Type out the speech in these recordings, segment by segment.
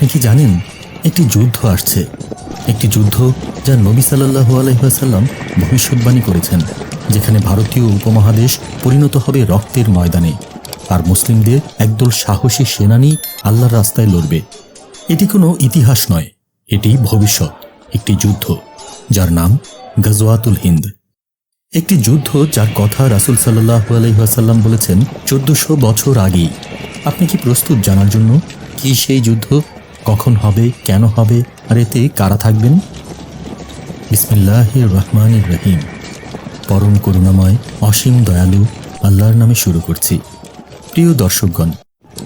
আপনি কি জানেন, একটি যুদ্ধ আসছে। একটি যুদ্ধ যা নবী সাল্লাহু আলহিহাসাল্লাম ভবিষ্যৎবাণী করেছেন, যেখানে ভারতীয় উপমহাদেশ পরিণত হবে রক্তের ময়দানে, আর মুসলিমদের একদল সাহসী সেনানি আল্লাহর রাস্তায় লড়বে। এটি কোনো ইতিহাস নয় এটি ভবিষ্যৎ, একটি যুদ্ধ, যার নাম গজওয়াতুল হিন্দ। একটি যুদ্ধ যার কথা রাসুল সাল্লাহ আলহিহাসাল্লাম বলেছেন চোদ্দশো বছর আগেই। আপনি কি প্রস্তুত জানার জন্য কি সেই যুদ্ধ কখন হবে, কেন হবে, আর এতে কারা থাকবেন? বিসমিল্লাহ রহমান রহিম পরম করুণাময়, অসীম দয়ালু আল্লাহর নামে শুরু করছি। প্রিয় দর্শকগণ,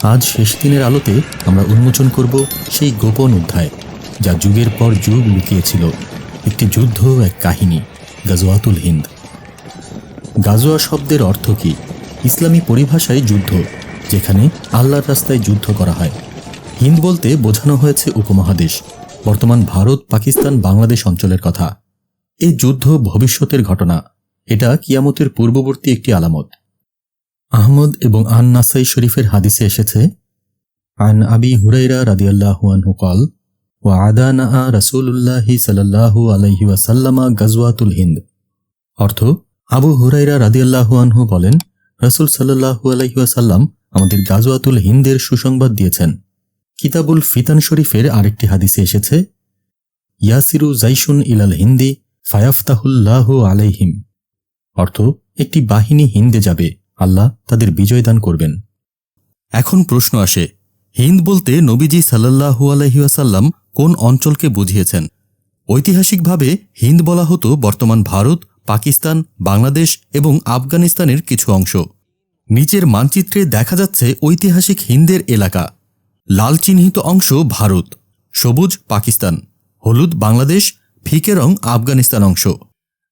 আজ শেষ দিনের আলোতে আমরা উন্মোচন করব সেই গোপন অধ্যায়, যা যুগের পর যুগ লুকিয়েছিল। একটি যুদ্ধ এক কাহিনী, গাজওয়াতুল হিন্দ। গাজোয়া শব্দের অর্থ কি? ইসলামী পরিভাষায় যুদ্ধ, যেখানে আল্লাহর রাস্তায় যুদ্ধ করা হয়। হিন্দ বলতে বোঝানো হয়েছে উপমহাদেশ, বর্তমান ভারত, পাকিস্তান, বাংলাদেশ অঞ্চলের কথা। এই যুদ্ধ ভবিষ্যতের ঘটনা, এটা কিয়ামতের পূর্ববর্তী একটি আলামত। আহমদ এবং আন নাসাই শরীফের হাদিসে এসেছে, আন আবি হুরাইরা রাদিয়াল্লাহু আনহু কল ও আদানা রাসূলুল্লাহি সাল্লাল্লাহু আলাইহি ওয়াসাল্লামা গাজওয়াতুল হিন্দ। অর্থ, আবু হুরাইরা রাদিয়াল্লাহু আনহু বলেন, রাসূল সাল্লাল্লাহু আলাইহি ওয়াসাল্লাম আমাদের গাজওয়াতুল হিন্দের সুসংবাদ দিয়েছেন। কিতাবুল ফিতান শরীফের আরেকটি হাদিসে এসেছে, ইয়াসিরু জাইশুন ইলাল হিন্দি ফায়াফতাহুল্লাহ আলাইহিম। অর্থ, একটি বাহিনী হিন্দে যাবে, আল্লাহ তাদের বিজয় দান করবেন। এখন প্রশ্ন আসে, হিন্দ বলতে নবীজি সাল্লাহু আলহিউসাল্লাম কোন অঞ্চলকে বুঝিয়েছেন? ঐতিহাসিকভাবে হিন্দ বলা হতো বর্তমান ভারত, পাকিস্তান, বাংলাদেশ এবং আফগানিস্তানের কিছু অংশ। নিচের মানচিত্রে দেখা যাচ্ছে ঐতিহাসিক হিন্দের এলাকা। লাল চিহ্নিত অংশ ভারত, সবুজ পাকিস্তান, হলুদ বাংলাদেশ, ফিকে রং আফগানিস্তান অংশ।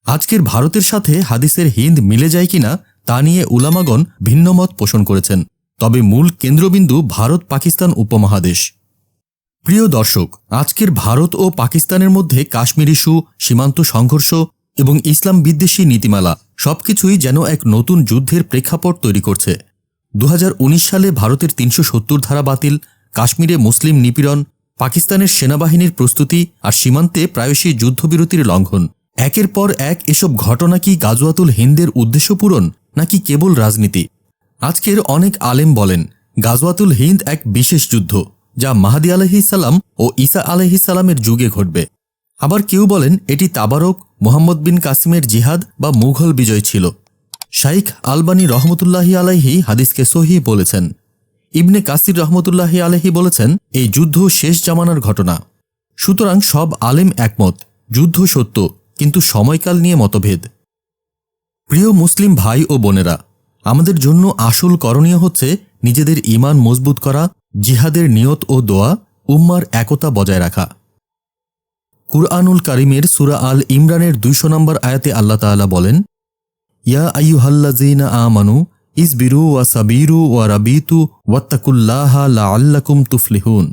আজকের ভারতের সাথে হাদিসের হিন্দ মিলে যায় কিনা তা নিয়ে উলামাগণ ভিন্নমত পোষণ করেছেন। তবে মূল কেন্দ্রবিন্দু ভারত পাকিস্তান উপমহাদেশ। প্রিয় দর্শক, আজকের ভারত ও পাকিস্তানের মধ্যে কাশ্মীর ইস্যু, সীমান্ত সংঘর্ষ এবং ইসলাম বিদ্বেষী নীতিমালা সবকিছুই যেন এক নতুন যুদ্ধের প্রেক্ষাপট তৈরি করছে। দু হাজার উনিশ সালে ভারতের তিনশো সত্তর ধারা বাতিল কাশ্মীরে মুসলিম নিপীড়ন, পাকিস্তানের সেনাবাহিনীর প্রস্তুতি আর সীমান্তে প্রায়শই যুদ্ধবিরতির লঙ্ঘন। একের পর এক এসব ঘটনা কি গাজওয়াতুল হিন্দের উদ্দেশ্য পূরণ, নাকি কেবল রাজনীতি? আজকের অনেক আলেম বলেন, গাজওয়াতুল হিন্দ এক বিশেষ যুদ্ধ, যা মাহাদি আলহিসাল্লাম ও ঈসা আলহিসাল্লামের যুগে ঘটবে। আবার কেউ বলেন, এটি তাবারক, মোহাম্মদ বিন কাসিমের জিহাদ বা মুঘল বিজয় ছিল। শাইখ আলবানী রহমতুল্লাহি আলাইহি হাদিসকে সহি বলেছেন। ইবনে কাসির রহমতুল্লাহি আলহি বলেছেন, এই যুদ্ধ শেষ জামানার ঘটনা। সুতরাং সব আলেম একমত, যুদ্ধ সত্য, কিন্তু সময়কাল নিয়ে মতভেদ। প্রিয় মুসলিম ভাই ও বোনেরা, আমাদের জন্য আসল করণীয় হচ্ছে নিজেদের ইমান মজবুত করা, জিহাদের নিয়ত ও দোয়া, উম্মার একতা বজায় রাখা। কুরআনুল কারিমের সুরা আল ইমরানের দুইশো নম্বর আয়াতে আল্লাহ তাআলা বলেন, ইয়া আইয়ুহাল্লাযীনা আমানু ইসবিরু ওয়া সাবিরু ওয়া রাবিতু ওয়াত্তাকুল্লাহা লাআল্লাকুম তুফলিহুন।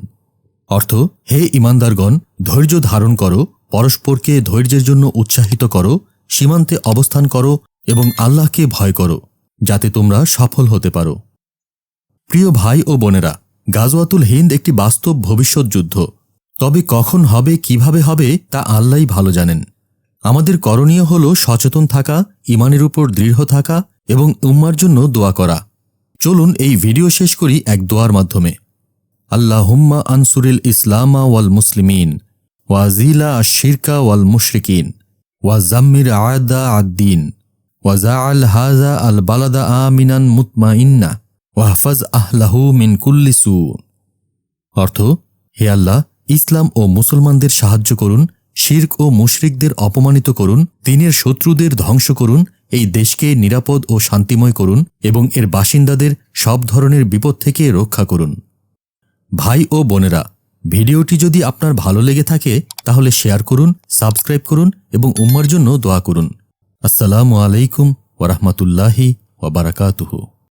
অর্থ, হে ইমানদারগণ ধৈর্য ধারণ করো, পরস্পরকে ধৈর্যের জন্য উৎসাহিত করো, সীমান্তে অবস্থান করো এবং আল্লাহকে ভয় করো, যাতে তোমরা সফল হতে পারো। প্রিয় ভাই ও বোনেরা, গাজওয়াতুল হিন্দ একটি বাস্তব ভবিষ্যৎ যুদ্ধ। তবে কখন হবে, কীভাবে হবে, তা আল্লাহই ভালো জানেন। আমাদের করণীয় হল সচেতন থাকা ইমানের উপর দৃঢ় থাকা এবং উম্মার জন্য দোয়া করা। চলুন এই ভিডিও শেষ করি এক দোয়ার মাধ্যমে। আল্লাহ হুম্মা আনসুরিল ইসলামা ওয়াল মুসলিমিন ওয়াজিলা আশিরকা ওয়াল মুশরিকিন, ওয়া জাম্মির আয়দা আদ্দিন ওয়াজা আল হাজা আল বালাদা আমিনান মুতমা ইন্না ওয়াহফাজ আহলাহু মিন কুল্লিসু অর্থ, হে আল্লাহ, ইসলাম ও মুসলমানদের সাহায্য করুন, শির্ক ও মুশরিকদের অপমানিত করুন, দিনের শত্রুদের ধ্বংস করুন এই দেশকে নিরাপদ ও শান্তিময় করুন এবং এর বাসিন্দাদের সব ধরনের বিপদ থেকে রক্ষা করুন। ভাই ও বোনেরা, ভিডিওটি যদি আপনার ভালো লেগে থাকে, তাহলে শেয়ার করুন, সাবস্ক্রাইব করুন এবং উম্মার জন্য দোয়া করুন। আসসালামু আলাইকুম ওরহমতুল্লাহি ওবরাকাতুহু